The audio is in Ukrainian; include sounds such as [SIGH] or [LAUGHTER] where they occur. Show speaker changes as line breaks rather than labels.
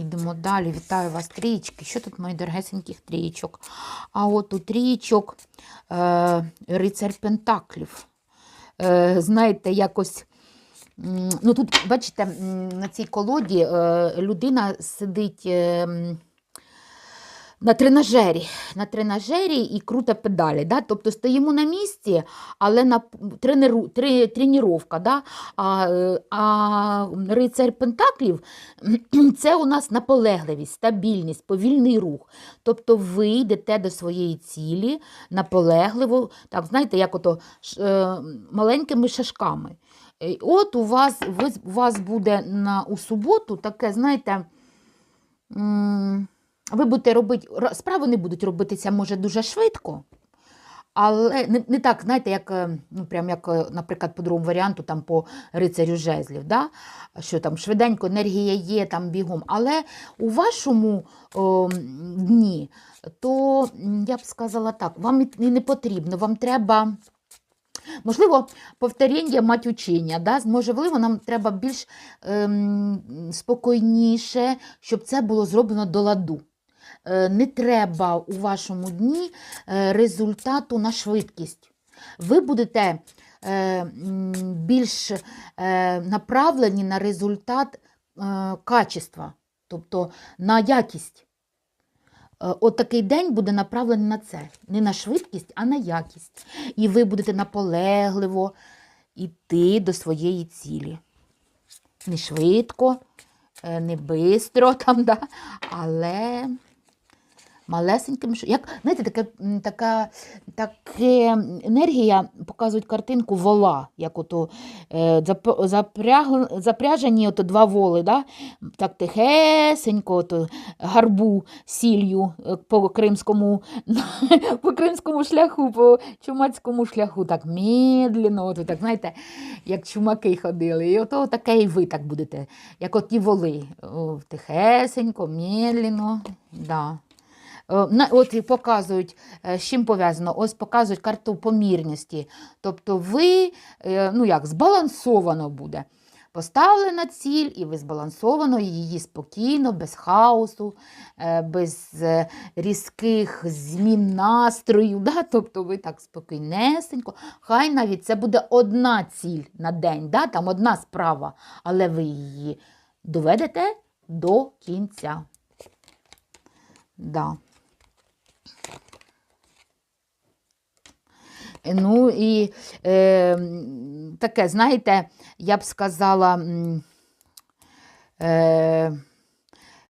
Йдемо далі. Вітаю вас, трієчки. Що тут, мої дорогесеньких трієчок? А от у трієчок е, рицар Пентаклів. Е, знаєте, якось. Ну, тут, бачите, на цій колоді е, людина сидить е, на тренажері, на тренажері і круте педалі. Да? Тобто стоїмо на місці, але на тренеру, тре, тренування. Да? А, а рицар Пентаклів [CLEARS THROAT] це у нас наполегливість, стабільність, повільний рух. Тобто ви йдете до своєї цілі наполегливо, так, знаєте, як ото ш- е, маленькими шажками. Е, От у вас, у вас буде на, у суботу таке, знаєте, ви будете робити, справи не будуть робитися, може, дуже швидко, але не, не так, знаєте, як, е, ну, прям як, е, наприклад, по другому варіанту, там по рицарю жезлів, да? що там швиденько енергія є, там бігом. Але у вашому о, дні, то я б сказала так, вам і не потрібно, вам треба. Можливо, повторення мать учення. Да? Можливо, нам треба більш ем, спокійніше, щоб це було зроблено до ладу. Е, не треба у вашому дні е, результату на швидкість. Ви будете е, більш направлені на результат качества, тобто на якість. От день буде направлений на це. Не на швидкість, а на якість. І ви будете наполегливо йти до своєї цілі. Не швидко, не бистро, там, да? але малесеньким. Як, знаєте, таке, м, така, енергія показують картинку вола, як ото е, запряг, запряжені ото два воли, да? так тихесенько, ото гарбу сіллю е, по кримському, [LAUGHS] по кримському шляху, по чумацькому шляху, так медленно, ото, так, знаєте, як чумаки ходили. І ото таке і ви так будете, як оті воли. О, тихесенько, медленно. Да. Е, От і показують, е, з чим пов'язано. Ось показують карту помірності. Тобто ви, е, ну як, збалансовано буде. Поставлена ціль, і ви збалансовано її спокійно, без хаосу, без різких змін настрою. Да? Тобто ви так спокійнесенько. Хай навіть це буде одна ціль на день, да? там одна справа, але ви її доведете до кінця. Да. Ну і е, таке, знаєте, я б сказала, е,